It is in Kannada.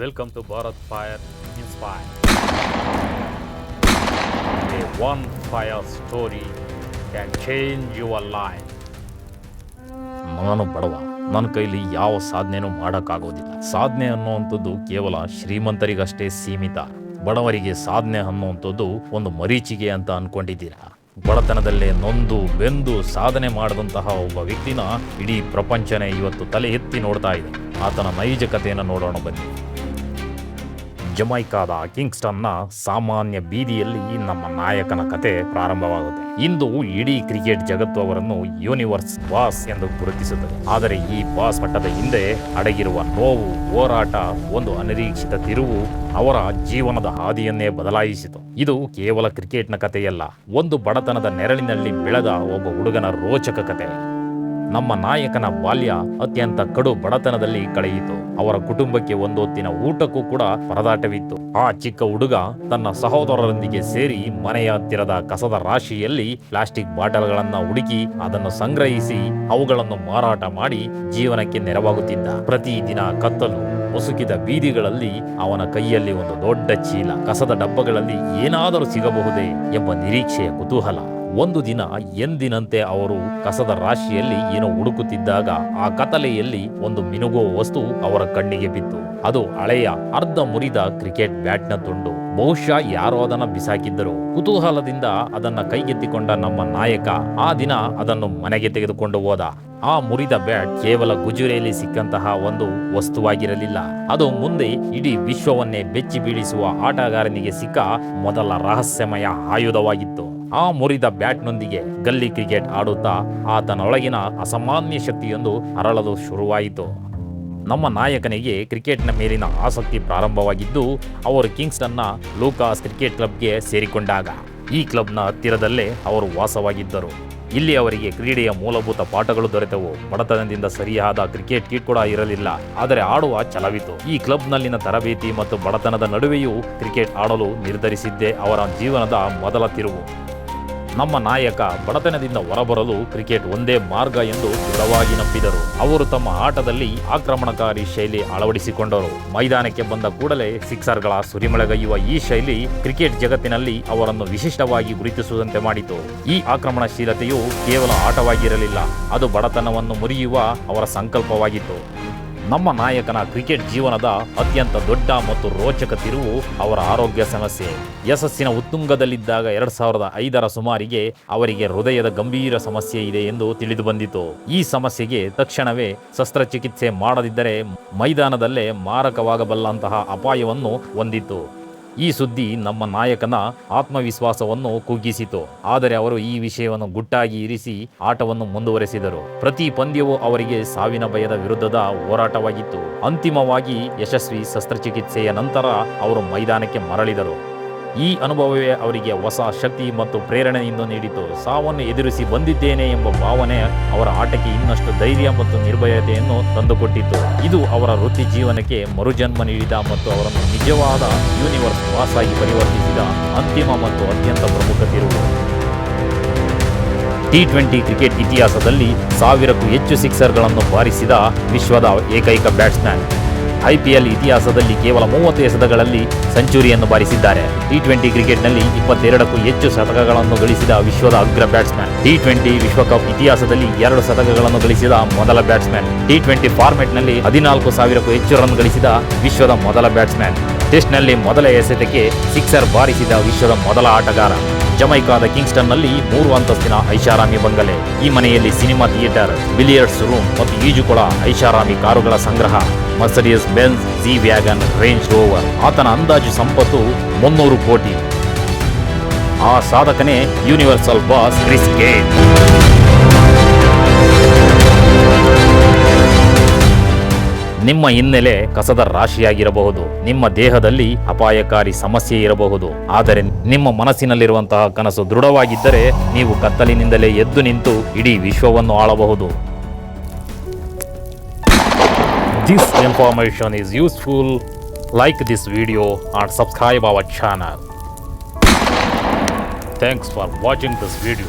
Welcome to Bharat Fire Inspire. A one fire story can change your life. ನಾನು ಬಡವ. ನನ್ನ ಕೈಲಿ ಯಾವ ಸಾಧನೆನೂ ಮಾಡೋಕ್ಕಾಗೋದಿಲ್ಲ. ಸಾಧನೆ ಅನ್ನುವಂಥದ್ದು ಕೇವಲ ಶ್ರೀಮಂತರಿಗಷ್ಟೇ ಸೀಮಿತ. ಬಡವರಿಗೆ ಸಾಧನೆ ಅನ್ನುವಂಥದ್ದು ಒಂದು ಮರೀಚಿಗೆ ಅಂತ ಅನ್ಕೊಂಡಿದ್ದೀರಾ? ಬಡತನದಲ್ಲೇ ನೊಂದು ಬೆಂದು ಸಾಧನೆ ಮಾಡಿದಂತಹ ಒಬ್ಬ ವ್ಯಕ್ತಿನ ಇಡೀ ಪ್ರಪಂಚನೇ ಇವತ್ತು ತಲೆ ಎತ್ತಿ ನೋಡ್ತಾ ಇದೆ. ಆತನ ನೈಜ ಕಥೆಯನ್ನು ನೋಡೋಣ ಬನ್ನಿ. ಜಮೈಕಾದ ಕಿಂಗ್ಸ್ಟನ್ನ ಸಾಮಾನ್ಯ ಬೀದಿಯಲ್ಲಿ ನಮ್ಮ ನಾಯಕನ ಕತೆ ಪ್ರಾರಂಭವಾಗುತ್ತೆ. ಇಂದು ಇಡೀ ಕ್ರಿಕೆಟ್ ಜಗತ್ತು ಅವರನ್ನು ಯೂನಿವರ್ಸ್ ಬಾಸ್ ಎಂದು ಗುರುತಿಸುತ್ತದೆ. ಆದರೆ ಈ ಬಾಸ್ ಮಟ್ಟದ ಹಿಂದೆ ಅಡಗಿರುವ ನೋವು, ಹೋರಾಟ, ಒಂದು ಅನಿರೀಕ್ಷಿತ ತಿರುವು ಅವರ ಜೀವನದ ಹಾದಿಯನ್ನೇ ಬದಲಾಯಿಸಿತು. ಇದು ಕೇವಲ ಕ್ರಿಕೆಟ್ನ ಕಥೆಯಲ್ಲ, ಒಂದು ಬಡತನದ ನೆರಳಿನಲ್ಲಿ ಬೆಳೆದ ಒಬ್ಬ ಹುಡುಗನ ರೋಚಕ ಕತೆ. ನಮ್ಮ ನಾಯಕನ ಬಾಲ್ಯ ಅತ್ಯಂತ ಕಡು ಬಡತನದಲ್ಲಿ ಕಳೆಯಿತು. ಅವರ ಕುಟುಂಬಕ್ಕೆ ಒಂದೊತ್ತಿನ ಊಟಕ್ಕೂ ಕೂಡ ಪರದಾಟವಿತ್ತು. ಆ ಚಿಕ್ಕ ಹುಡುಗ ತನ್ನ ಸಹೋದರರೊಂದಿಗೆ ಸೇರಿ ಮನೆಯ ಹತ್ತಿರದ ಕಸದ ರಾಶಿಯಲ್ಲಿ ಪ್ಲಾಸ್ಟಿಕ್ ಬಾಟಲ್ಗಳನ್ನ ಹುಡುಕಿ ಅದನ್ನು ಸಂಗ್ರಹಿಸಿ ಅವುಗಳನ್ನು ಮಾರಾಟ ಮಾಡಿ ಜೀವನಕ್ಕೆ ನೆರವಾಗುತ್ತಿದ್ದ. ಪ್ರತಿದಿನ ಕತ್ತಲು, ಮುಸುಕಿದ ಬೀದಿಗಳಲ್ಲಿ ಅವನ ಕೈಯಲ್ಲಿ ಒಂದು ದೊಡ್ಡ ಚೀಲ. ಕಸದ ಡಬ್ಬಗಳಲ್ಲಿ ಏನಾದರೂ ಸಿಗಬಹುದೇ ಎಂಬ ನಿರೀಕ್ಷೆಯ ಕುತೂಹಲ. ಒಂದು ದಿನ ಎಂದಿನಂತೆ ಅವರು ಕಸದ ರಾಶಿಯಲ್ಲಿ ಏನೋ ಹುಡುಕುತ್ತಿದ್ದಾಗ ಆ ಕತಲೆಯಲ್ಲಿ ಒಂದು ಮಿನುಗುವ ವಸ್ತು ಅವರ ಕಣ್ಣಿಗೆ ಬಿತ್ತು. ಅದು ಹಳೆಯ ಅರ್ಧ ಮುರಿದ ಕ್ರಿಕೆಟ್ ಬ್ಯಾಟ್ನ ತುಂಡು. ಬಹುಶಃ ಯಾರೋ ಅದನ್ನ ಬಿಸಾಕಿದ್ದರು. ಕುತೂಹಲದಿಂದ ಅದನ್ನ ಕೈಗೆತ್ತಿಕೊಂಡ ನಮ್ಮ ನಾಯಕ ಆ ದಿನ ಅದನ್ನು ಮನೆಗೆ ತೆಗೆದುಕೊಂಡು ಹೋದ. ಆ ಮುರಿದ ಬ್ಯಾಟ್ ಕೇವಲ ಗುಜುರೆಯಲ್ಲಿ ಸಿಕ್ಕಂತಹ ಒಂದು ವಸ್ತುವಾಗಿರಲಿಲ್ಲ. ಅದು ಮುಂದೆ ಇಡೀ ವಿಶ್ವವನ್ನೇ ಬೆಚ್ಚಿ ಬೀಳಿಸುವ ಆಟಗಾರನಿಗೆ ಸಿಕ್ಕ ಮೊದಲ ರಹಸ್ಯಮಯ ಆಯುಧವಾಗಿತ್ತು. ಆ ಮುರಿದ ಬ್ಯಾಟ್ನೊಂದಿಗೆ ಗಲ್ಲಿ ಕ್ರಿಕೆಟ್ ಆಡುತ್ತಾ ಆತನೊಳಗಿನ ಅಸಾಮಾನ್ಯ ಶಕ್ತಿಯೊಂದು ಅರಳಲು ಶುರುವಾಯಿತು. ನಮ್ಮ ನಾಯಕನಿಗೆ ಕ್ರಿಕೆಟ್ನ ಮೇಲಿನ ಆಸಕ್ತಿ ಪ್ರಾರಂಭವಾಗಿದ್ದು, ಅವರು ಕಿಂಗ್ಸ್ಟನ್ನ ಲೂಕಾಸ್ ಕ್ರಿಕೆಟ್ ಕ್ಲಬ್ಗೆ ಸೇರಿಕೊಂಡಾಗ. ಈ ಕ್ಲಬ್ನ ಹತ್ತಿರದಲ್ಲೇ ಅವರು ವಾಸವಾಗಿದ್ದರು. ಇಲ್ಲಿ ಅವರಿಗೆ ಕ್ರೀಡೆಯ ಮೂಲಭೂತ ಪಾಠಗಳು ದೊರೆತವು. ಬಡತನದಿಂದ ಸರಿಯಾದ ಕ್ರಿಕೆಟ್ ಕಿಟ್ ಕೂಡ ಇರಲಿಲ್ಲ. ಆದರೆ ಆಡುವ ಛಲವಿತ್ತು. ಈ ಕ್ಲಬ್ನಲ್ಲಿನ ತರಬೇತಿ ಮತ್ತು ಬಡತನದ ನಡುವೆಯೂ ಕ್ರಿಕೆಟ್ ಆಡಲು ನಿರ್ಧರಿಸಿದ್ದೇ ಅವರ ಜೀವನದ ಮೊದಲ ತಿರುವು. ನಮ್ಮ ನಾಯಕ ಬಡತನದಿಂದ ಹೊರಬರಲು ಕ್ರಿಕೆಟ್ ಒಂದೇ ಮಾರ್ಗ ಎಂದು ದೃಢವಾಗಿ ನಂಬಿದರು. ಅವರು ತಮ್ಮ ಆಟದಲ್ಲಿ ಆಕ್ರಮಣಕಾರಿ ಶೈಲಿ ಅಳವಡಿಸಿಕೊಂಡರು. ಮೈದಾನಕ್ಕೆ ಬಂದ ಕೂಡಲೇ ಸಿಕ್ಸರ್ಗಳ ಸುರಿಮಳೆಗೈಯುವ ಈ ಶೈಲಿ ಕ್ರಿಕೆಟ್ ಜಗತ್ತಿನಲ್ಲಿ ಅವರನ್ನು ವಿಶಿಷ್ಟವಾಗಿ ಗುರುತಿಸುವಂತೆ ಮಾಡಿತು. ಈ ಆಕ್ರಮಣಶೀಲತೆಯು ಕೇವಲ ಆಟವಾಗಿರಲಿಲ್ಲ, ಅದು ಬಡತನವನ್ನು ಮುರಿಯುವ ಅವರ ಸಂಕಲ್ಪವಾಗಿತ್ತು. ನಮ್ಮ ನಾಯಕನ ಕ್ರಿಕೆಟ್ ಜೀವನದ ಅತ್ಯಂತ ದೊಡ್ಡ ಮತ್ತು ರೋಚಕ ತಿರುವು ಅವರ ಆರೋಗ್ಯ ಸಮಸ್ಯೆ. ಯಶಸ್ಸಿನ ಉತ್ತುಂಗದಲ್ಲಿದ್ದಾಗ ಎರಡ್ ಸಾವಿರದ ಐದರ ಸುಮಾರಿಗೆ ಅವರಿಗೆ ಹೃದಯದ ಗಂಭೀರ ಸಮಸ್ಯೆ ಇದೆ ಎಂದು ತಿಳಿದು ಬಂದಿತು. ಈ ಸಮಸ್ಯೆಗೆ ತಕ್ಷಣವೇ ಶಸ್ತ್ರಚಿಕಿತ್ಸೆ ಮಾಡದಿದ್ದರೆ ಮೈದಾನದಲ್ಲೇ ಮಾರಕವಾಗಬಲ್ಲಂತಹ ಅಪಾಯವನ್ನು ಹೊಂದಿತ್ತು ಈ ಸುದ್ದಿ ನಮ್ಮ ನಾಯಕನ ಆತ್ಮವಿಶ್ವಾಸವನ್ನು ಕುಗ್ಗಿಸಿತು. ಆದರೆ ಅವರು ಈ ವಿಷಯವನ್ನು ಗುಟ್ಟಾಗಿ ಇರಿಸಿ ಆಟವನ್ನು ಮುಂದುವರೆಸಿದರು. ಪ್ರತಿ ಪಂದ್ಯವು ಅವರಿಗೆ ಸಾವಿನ ಭಯದ ವಿರುದ್ಧದ ಹೋರಾಟವಾಗಿತ್ತು. ಅಂತಿಮವಾಗಿ ಯಶಸ್ವಿ ಶಸ್ತ್ರಚಿಕಿತ್ಸೆಯ ನಂತರ ಅವರು ಮೈದಾನಕ್ಕೆ ಮರಳಿದರು. ಈ ಅನುಭವವೇ ಅವರಿಗೆ ಹೊಸ ಶಕ್ತಿ ಮತ್ತು ಪ್ರೇರಣೆಯಿಂದ ನೀಡಿತು. ಸಾವನ್ನು ಎದುರಿಸಿ ಬಂದಿದ್ದೇನೆ ಎಂಬ ಭಾವನೆ ಅವರ ಆಟಕ್ಕೆ ಇನ್ನಷ್ಟು ಧೈರ್ಯ ಮತ್ತು ನಿರ್ಭಯತೆಯನ್ನು ತಂದುಕೊಟ್ಟಿತು. ಇದು ಅವರ ವೃತ್ತಿ ಜೀವನಕ್ಕೆ ಮರುಜನ್ಮ ನೀಡಿದ ಮತ್ತು ಅವರನ್ನು ನಿಜವಾದ ಯೂನಿವರ್ಸ್ ವಾಸಾಗಿ ಪರಿವರ್ತಿಸಿದ ಅಂತಿಮ ಮತ್ತು ಅತ್ಯಂತ ಪ್ರಮುಖ ತಿರುವು ಟಿ ಟ್ವೆಂಟಿ ಕ್ರಿಕೆಟ್ ಇತಿಹಾಸದಲ್ಲಿ ಸಾವಿರಕ್ಕೂ ಹೆಚ್ಚು ಸಿಕ್ಸರ್ಗಳನ್ನು ಬಾರಿಸಿದ ವಿಶ್ವದ ಏಕೈಕ ಬ್ಯಾಟ್ಸ್ಮನ್ ಐಪಿಎಲ್ ಇತಿಹಾಸದಲ್ಲಿ ಕೇವಲ ಮೂವತ್ತು ಎಸೆತಗಳಲ್ಲಿ ಸೆಂಚುರಿಯನ್ನು ಬಾರಿಸಿದ್ದಾರೆ. ಟಿ ಟ್ವೆಂಟಿ ಕ್ರಿಕೆಟ್ನಲ್ಲಿ ಇಪ್ಪತ್ತೆರಡಕ್ಕೂ ಹೆಚ್ಚು ಶತಕಗಳನ್ನು ಗಳಿಸಿದ ವಿಶ್ವದ ಅಗ್ರ ಬ್ಯಾಟ್ಸ್ಮನ್ ಟಿ ಟ್ವೆಂಟಿ ವಿಶ್ವಕಪ್ ಇತಿಹಾಸದಲ್ಲಿ ಎರಡು ಶತಕಗಳನ್ನು ಗಳಿಸಿದ ಮೊದಲ ಬ್ಯಾಟ್ಸ್ಮನ್ ಟಿ ಟ್ವೆಂಟಿ ಫಾರ್ಮೆಟ್ನಲ್ಲಿ ಹದಿನಾಲ್ಕು ಸಾವಿರಕ್ಕೂ ಹೆಚ್ಚು ರನ್ ಗಳಿಸಿದ ವಿಶ್ವದ ಮೊದಲ ಬ್ಯಾಟ್ಸ್ಮನ್ ಟೆಸ್ಟ್ನಲ್ಲಿ ಮೊದಲ ಎಸೆತಕ್ಕೆ ಸಿಕ್ಸರ್ ಬಾರಿಸಿದ ವಿಶ್ವದ ಮೊದಲ ಆಟಗಾರ. ಜಮೈಕಾದ ಕಿಂಗ್ಸ್ಟನ್ನಲ್ಲಿ ಮೂರು ಅಂತಸ್ತಿನ ಐಷಾರಾಮಿ ಬಂಗಲೆ, ಈ ಮನೆಯಲ್ಲಿ ಸಿನಿಮಾ ಥಿಯೇಟರ್, ಬಿಲಿಯರ್ಡ್ಸ್ ರೂಮ್ ಮತ್ತು ಈಜುಕೊಳ ಐಷಾರಾಮಿ ಕಾರುಗಳ ಸಂಗ್ರಹ Mercedes Benz G wagon, Range Rover, ಆತನ ಅಂದಾಜು ಸಂಪತ್ತು ಮುನ್ನೂರು ಕೋಟಿ. ಆ ಸಾಧಕನೇ ಯೂನಿವರ್ಸಲ್ ಬಾಸ್ ಕ್ರಿಸ್ ಗೇಟ್ ನಿಮ್ಮ ಹಿನ್ನೆಲೆ ಕಸದ ರಾಶಿಯಾಗಿರಬಹುದು. ನಿಮ್ಮ ದೇಹದಲ್ಲಿ ಅಪಾಯಕಾರಿ ಸಮಸ್ಯೆ ಇರಬಹುದು. ಆದರೆ ನಿಮ್ಮ ಮನಸ್ಸಿನಲ್ಲಿರುವಂತಹ ಕನಸು ದೃಢವಾಗಿದ್ದರೆ ನೀವು ಕತ್ತಲಿನಿಂದಲೇ ಎದ್ದು ನಿಂತು ಇಡೀ ವಿಶ್ವವನ್ನು ಆಳಬಹುದು. This information is useful like this video and subscribe our channel thanks for watching this video.